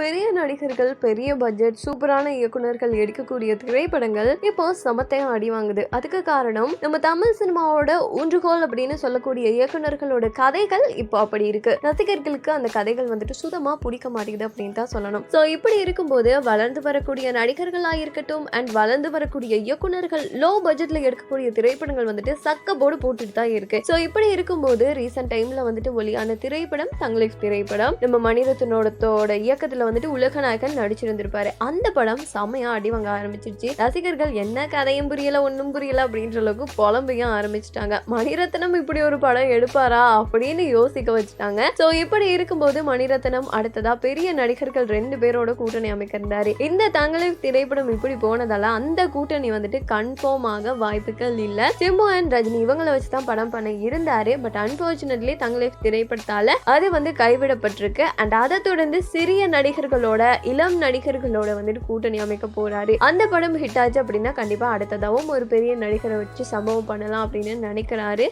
பெரிய நடிகர்கள் பெரிய பட்ஜெட் சூப்பரான இயக்குனர்கள் எடுக்கக்கூடிய திரைப்படங்கள் இப்போ சமத்தையா அடி வாங்குது. அதுக்கு காரணம் நம்ம தமிழ் சினிமாவோட ஊன்றுகோல் அப்படின்னு சொல்லக்கூடிய இயக்குனர்களோட கதைகள் இப்போ அப்படி இருக்கு. ரசிகர்களுக்கு அந்த கதைகள் வந்துட்டு சுத்தமா பிடிக்க மாட்டேங்குது அப்படின்னு தான் சொல்லணும். ஸோ இப்படி இருக்கும்போது வளர்ந்து வரக்கூடிய நடிகர்களா இருக்கட்டும் அண்ட் வளர்ந்து வரக்கூடிய இயக்குனர்கள் லோ பட்ஜெட்ல எடுக்கக்கூடிய திரைப்படங்கள் வந்துட்டு சக்க போர்டு போட்டுட்டு தான் இருக்கு. ஸோ இப்படி இருக்கும்போது ரீசெண்ட் டைம்ல வந்துட்டு ஒளியான திரைப்படம் தங்கிலீஷ் திரைப்படம் நம்ம மணிரத்னோடத்தோட இயக்கத்துல வந்துட்டு உலகநாயகன் நடிச்சிருந்திருப்பாரு. அந்த படம் செம்மையா அடி வாங்க ஆரம்பிச்சிருச்சு. ரசிகர்கள் என்ன கதையும் புரியல ஒன்றும் புரியல அப்படின்ற அளவுக்கு புலம்பையும் ஆரம்பிச்சிட்டாங்க. மணிரத்னம் இப்படி ஒரு படம் எடுப்பாரா அப்படின்னு யோசிக்க வச்சுட்டாங்க. ஸோ இப்படி இருக்கும்போது மணிரத்னம் அடுத்ததா பெரிய நடிகர்கள் ரெண்டு பேரோட கூட்டணி அமைக்கிருந்தாரு இந்த தங்களின் திரைப்படம் இப்படி போனதால அந்த கூட்டணி வந்துட்டு கன்ஃபார்ம் ஆக வாய்ப்புகள் இல்லை. சிம்பு அண்ட் ரஜினி இவங்களை வச்சு தான் படம் பண்ண இருந்தாரு. பட் அன்பார்ச்சுனேட்லி தங்களை திரைப்படத்தால அது வந்து கைவிடப்பட்டிருக்கு. அண்ட் அதை தொடர்ந்து சிறிய நடிகர்களோட இளம் நடிகர்களோட வந்துட்டு கூட்டணி அமைக்க போறாரு. அந்த படம் ஹிட் ஆச்சு அப்படின்னா கண்டிப்பா அடுத்ததாகவும் ஒரு பெரிய நடிகரை வச்சு சம்பவம் பண்ணலாம் அப்படின்னு நினைக்கிறாரு.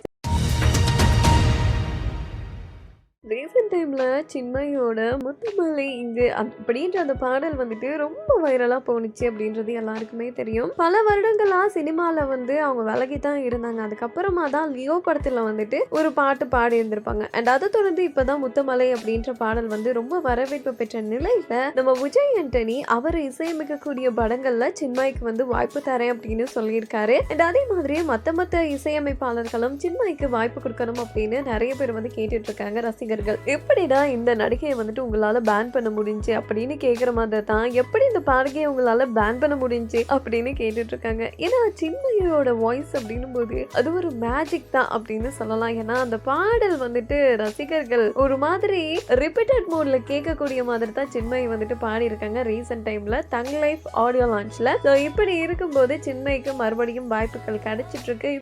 ரீசெண்ட் சின்மையோட முத்துமலை இங்கு அப்படின்ற அந்த பாடல் வந்துட்டு ரொம்ப வைரலாக போணுச்சு அப்படின்றது எல்லாருக்குமே தெரியும். பல வருடங்களாக சினிமாவில் வந்து அவங்க விலகி தான் இருந்தாங்க. அதுக்கப்புறமா தான் லியோ படத்தில் வந்துட்டு ஒரு பாட்டு பாடி இருந்திருப்பாங்க. அண்ட் அதை தொடர்ந்து இப்போ தான் முத்துமலை அப்படின்ற பாடல் வந்து ரொம்ப வரவேற்பு பெற்ற நிலையில் நம்ம விஜய் ஆண்டனி அவர் இசையமைக்கக்கூடிய படங்களில் சின்மய்க்கு வந்து வாய்ப்பு தரேன் அப்படின்னு சொல்லியிருக்காரு. அண்ட் அதே மாதிரி மற்ற மற்ற இசையமைப்பாளர்களும் சின்மாய்க்கு வாய்ப்பு கொடுக்கணும் அப்படின்னு நிறைய பேர் வந்து கேட்டுட்டு இருக்காங்க ரசிகர்கள். எப்படிடா இந்த நடிகையை வந்துட்டு உங்களால பேன் பண்ண முடிஞ்சு அப்படின்னு கேட்குற மாதிரி தான். எப்படி இந்த பாடகையை உங்களால பேன் பண்ண முடிஞ்சு அப்படின்னு கேட்டுட்டு இருக்காங்க. ஏன்னா சின்மையோட வாய்ஸ் அப்படின்னும் போது அது ஒரு மேஜிக் தான் அப்படின்னு சொல்லலாம். ஏன்னா அந்த பாடல் வந்துட்டு ரசிகர்கள் ஒரு மாதிரி ரிப்பீட்டட் மோட்ல கேட்கக்கூடிய மாதிரி தான் சின்மயி வந்துட்டு பாடியிருக்காங்க ரீசெண்ட் டைம்ல தங் லைஃப் ஆடியோ லான்ச்ல ஸோ இப்படி இருக்கும்போது சின்மய்க்கு மறுபடியும் வாய்ப்புகள் கிடைச்சிட்டு இருக்கு.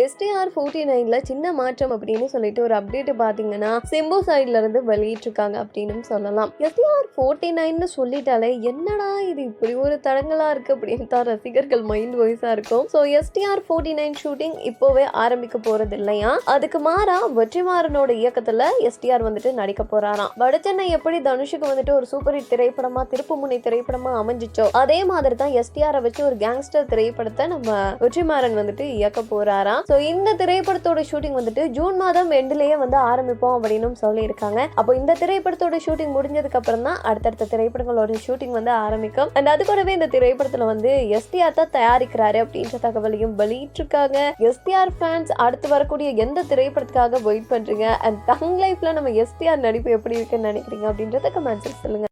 எஸ்டிஆர் ஃபோர்ட்டி நைன்ல சின்ன மாற்றம் அப்படின்னு சொல்லிட்டு ஒரு அப்டேட் பார்த்தீங்கன்னா சிம்பு சைட்ல இருந்து வெளியிட்டிருக்காங்க அப்படின்னு சொல்லலாம். எஸ்டிஆர் ஃபோர்ட்டி நைன்னு சொல்லிட்டாலே என்னடா இது இப்படி ஒரு தடங்களா இருக்கு அப்படின்னு தான் ரசிகர்கள் மைண்ட் வாய்ஸா இருக்கும். So STR forty nine shooting இப்போவே ஆரம்பிக்க போறது இல்லையா? அதுக்கு மாறா வெற்றிமாறனோட இயக்கத்துல எஸ்டிஆர் வந்துட்டு நடிக்க போறாராம். வடச்சென்னை எப்படி தனுஷுக்கு வந்துட்டு ஒரு சூப்பர் ஹிட் திரைப்படமா திருப்புமுனை திரைப்படமா அமைஞ்சிச்சோ அதே மாதிரி தான் எஸ்டிஆரை வச்சு ஒரு கேங்ஸ்டர் திரைப்படத்தை நம்ம வெற்றிமாறன் வந்துட்டு இயக்க போறாராம். ஸோ இந்த திரைப்படத்தோட ஷூட்டிங் வந்துட்டு ஜூன் மாதம் எண்டுலேயே வந்து ஆரம்பிப்போம் அப்படின்னு சொல்லியிருக்காங்க. அப்போ இந்த திரைப்படத்தோட ஷூட்டிங் முடிஞ்சதுக்கு அப்புறம் தான் அடுத்தடுத்த திரைப்படங்களோட ஷூட்டிங் வந்து ஆரம்பிக்கும். அண்ட் அது கூடவே இந்த திரைப்படத்தில் வந்து எஸ்டிஆர் தான் தயாரிக்கிறாரு அப்படின்ற தகவலையும் வெளியிட்டிருக்காங்க. எஸ்டிஆர் ஃபேன்ஸ் அடுத்து வரக்கூடிய எந்த திரைப்படத்துக்காக வெயிட் பண்ணுறீங்க அண்ட் தங் லைஃப்பில் நம்ம எஸ்டிஆர் நடிப்பு எப்படி இருக்குன்னு நினைக்கிறீங்க அப்படின்றத கமெண்ட்ஸ் சொல்லுங்க.